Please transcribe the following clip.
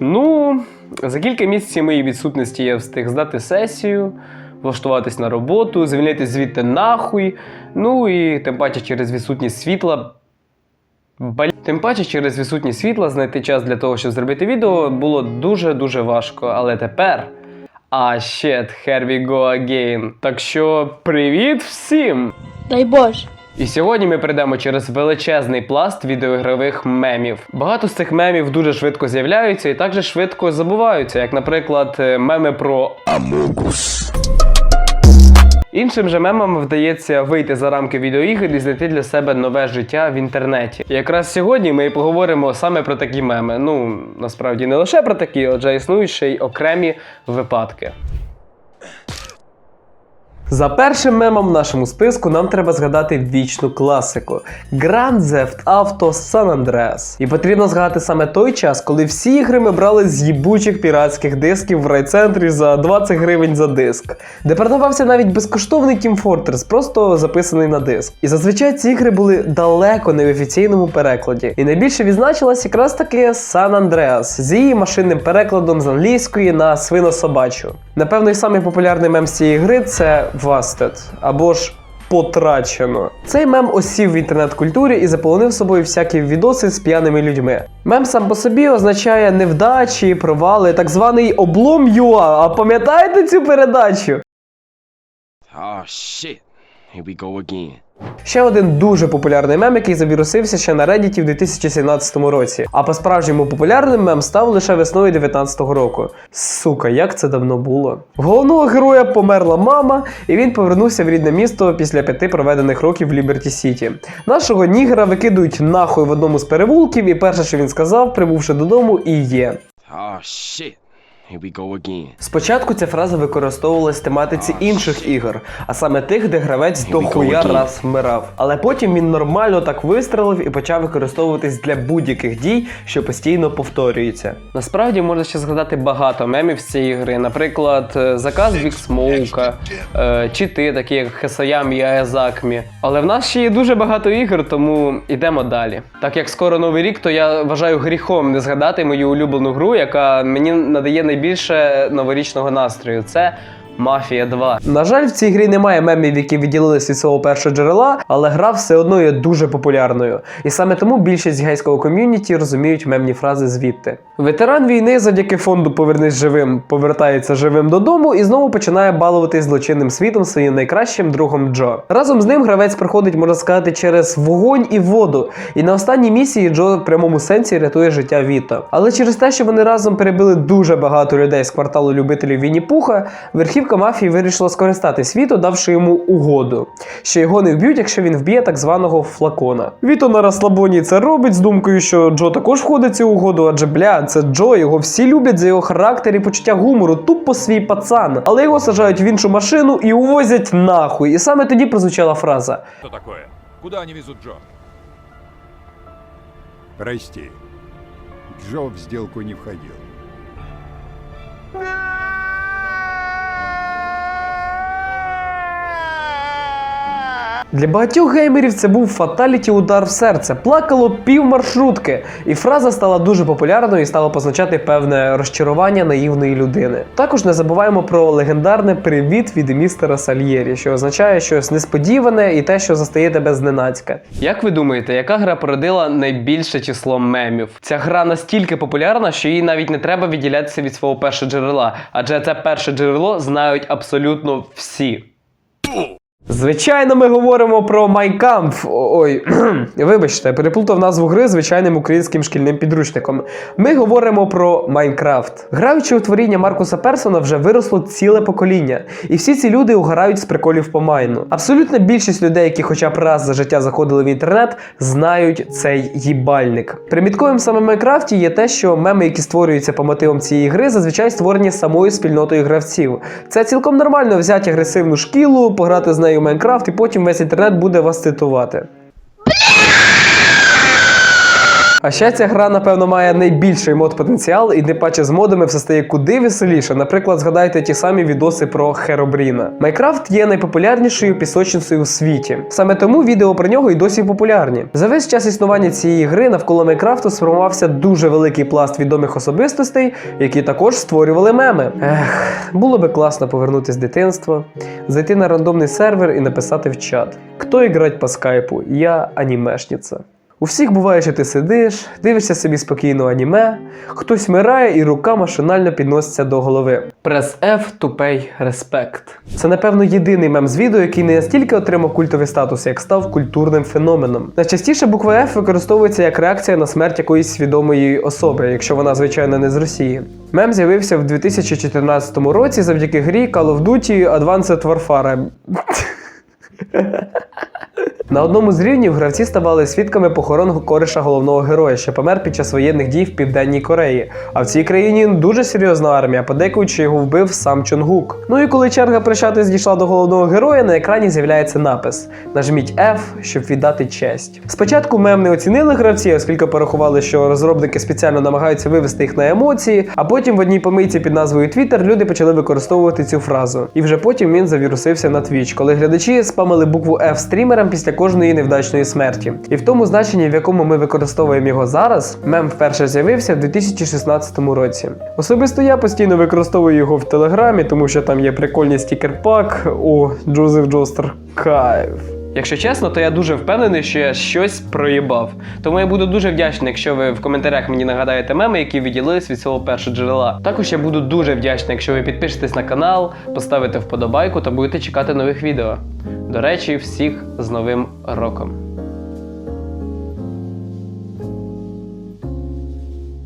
Ну, за кілька місяців моєї відсутності я встиг здати сесію, влаштуватись на роботу, звільнитись звідти нахуй. Ну і тим паче через відсутність світла. Бал... Тим паче через відсутність світла знайти час для того, щоб зробити відео, було дуже-дуже важко. Але тепер. А shit, here we go again. Так що привіт всім! Дай Боже. І сьогодні ми прийдемо через величезний пласт відеоігрових мемів. Багато з цих мемів дуже швидко з'являються і також швидко забуваються, як, наприклад, е, меми про Амогус. Іншим же мемам вдається вийти за рамки відеоігр і знайти для себе нове життя в інтернеті. І якраз сьогодні ми і поговоримо саме про такі меми. Ну, насправді не лише про такі, отже існують ще й окремі випадки. За першим мемом в нашому списку нам треба згадати вічну класику Grand Theft Auto San Andreas. І потрібно згадати саме той час, коли всі ігри ми брали з їбучих піратських дисків в райцентрі за 20 гривень за диск, де продавався навіть безкоштовний Team Fortress, просто записаний на диск. І зазвичай ці ігри були далеко не в офіційному перекладі. І найбільше відзначилась якраз таки San Andreas з її машинним перекладом з англійської на свинособачу. Напевно, самий популярний мем з цієї гри це Wasted або ж Потрачено. Цей мем осів в інтернет-культурі і заполонив собою всякі відоси з п'яними людьми. Мем сам по собі означає невдачі, провали, так званий облом ЮА. А пам'ятаєте цю передачу? Oh shit. Here we go again. Ще один дуже популярний мем, який завірусився ще на Reddit в 2017 році. А по-справжньому популярним мем став лише весною 2019 року. Сука, як це давно було. Головного героя померла мама, і він повернувся в рідне місто після п'яти проведених років в Ліберті Сіті. Нашого нігера викидують нахуй в одному з перевулків, і перше, що він сказав, прибувши додому, і є. Oh shit. Here we go again. Спочатку ця фраза використовувалась в тематиці інших ігор, а саме тих, де гравець дохуя раз вмирав. Але потім він нормально так вистрелив і почав використовуватись для будь-яких дій, що постійно повторюються. Насправді можна ще згадати багато мемів з цієї гри, наприклад, е, заказ Бік Смоука, е, чити, такі як Хесаям і Аязакмі. Але в нас ще є дуже багато ігор, тому йдемо далі. Так як скоро новий рік, то я вважаю гріхом не згадати мою улюблену гру, яка мені надає найбільше новорічного настрою. Це Мафія 2. На жаль, в цій грі немає мемів, які відділились від свого першого джерела, але гра все одно є дуже популярною. І саме тому більшість гейського ком'юніті розуміють мемні фрази звідти. Ветеран війни завдяки фонду Повернись живим повертається живим додому і знову починає балуватись злочинним світом своїм найкращим другом Джо. Разом з ним гравець проходить, можна сказати, через вогонь і воду. І на останній місії Джо в прямому сенсі рятує життя Віто. Але через те, що вони разом перебили дуже багато людей з кварталу любителів Вінні Пуха, верхівка мафії вирішила скористатись Віто, давши йому угоду, що його не вб'ють, якщо він вб'є так званого флакона. Віто на розслабоні це робить з думкою, що Джо також входить в цю угоду, адже бля, це Джо, його всі люблять за його характер і почуття гумору, тупо свій пацан. Але його сажають в іншу машину і увозять нахуй. І саме тоді прозвучала фраза: Что такое? Куда они везут Джо? Прости. Джо в сделку не входил. Для багатьох геймерів це був фаталіті удар в серце. Плакало пів маршрутки. І фраза стала дуже популярною і стала позначати певне розчарування наївної людини. Також не забуваємо про легендарне привіт від містера Сальєрі, що означає щось несподіване і те, що застає тебе зненацька. Як ви думаєте, яка гра породила найбільше число мемів? Ця гра настільки популярна, що їй навіть не треба відділятися від свого першого джерела, адже це перше джерело знають абсолютно всі. Звичайно, ми говоримо про Майкамп. Ой, вибачте, переплутав назву гри звичайним українським шкільним підручником. Ми говоримо про Майнкрафт. Граючи у творіння Маркуса Персона, вже виросло ціле покоління, і всі ці люди угорають з приколів по майну. Абсолютна більшість людей, які хоча б раз за життя заходили в інтернет, знають цей їбальник. Примітковим саме Майнкрафті є те, що меми, які створюються по мотивам цієї гри, зазвичай створені самою спільнотою гравців. Це цілком нормально взяти агресивну шкілу, пограти з нею в Майнкрафт, і потім весь інтернет буде вас цитувати. А ще ця гра, напевно, має найбільший мод потенціал, і не паче з модами все стає куди веселіше. Наприклад, згадайте ті самі відоси про Херобріна. Майкрафт є найпопулярнішою пісочницею у світі. Саме тому відео про нього і досі популярні. За весь час існування цієї гри навколо Майкрафту сформувався дуже великий пласт відомих особистостей, які також створювали меми. Ех, було би класно повернутися з дитинства, зайти на рандомний сервер і написати в чат: Хто іграть по скайпу? Я анімешниця. У всіх буває, що ти сидиш, дивишся собі спокійно аніме, хтось вмирає і рука машинально підноситься до голови. Прес F to pay respect. Це, напевно, єдиний мем з відео, який не настільки отримав культовий статус, як став культурним феноменом. Найчастіше буква F використовується як реакція на смерть якоїсь свідомої особи, якщо вона, звичайно, не з Росії. Мем з'явився в 2014 році завдяки грі Call of Duty Advanced Warfare. На одному з рівнів гравці ставали свідками похорону кореша головного героя, що помер під час воєнних дій в Південній Кореї. А в цій країні дуже серйозна армія, подейкують, що його вбив сам Чонгук. Ну і коли черга прощатись дійшла до головного героя, на екрані з'являється напис: Нажміть F, щоб віддати честь. Спочатку мем не оцінили гравці, оскільки порахували, що розробники спеціально намагаються вивести їх на емоції, а потім в одній помийці під назвою Twitter люди почали використовувати цю фразу. І вже потім він завірусився на Twitch, коли глядачі спамили букву F стрімерам після кожної невдачної смерті. І в тому значенні, в якому ми використовуємо його зараз, мем вперше з'явився в 2016 році. Особисто я постійно використовую його в Телеграмі, тому що там є прикольний стікер-пак у Джозеф Джостер. Кайф. Якщо чесно, то я дуже впевнений, що я щось проїбав. Тому я буду дуже вдячний, якщо ви в коментарях мені нагадаєте меми, які відділились від цього першого джерела. Також я буду дуже вдячний, якщо ви підпишетесь на канал, поставите вподобайку та будете чекати нових відео. До речі, всіх з Новим роком!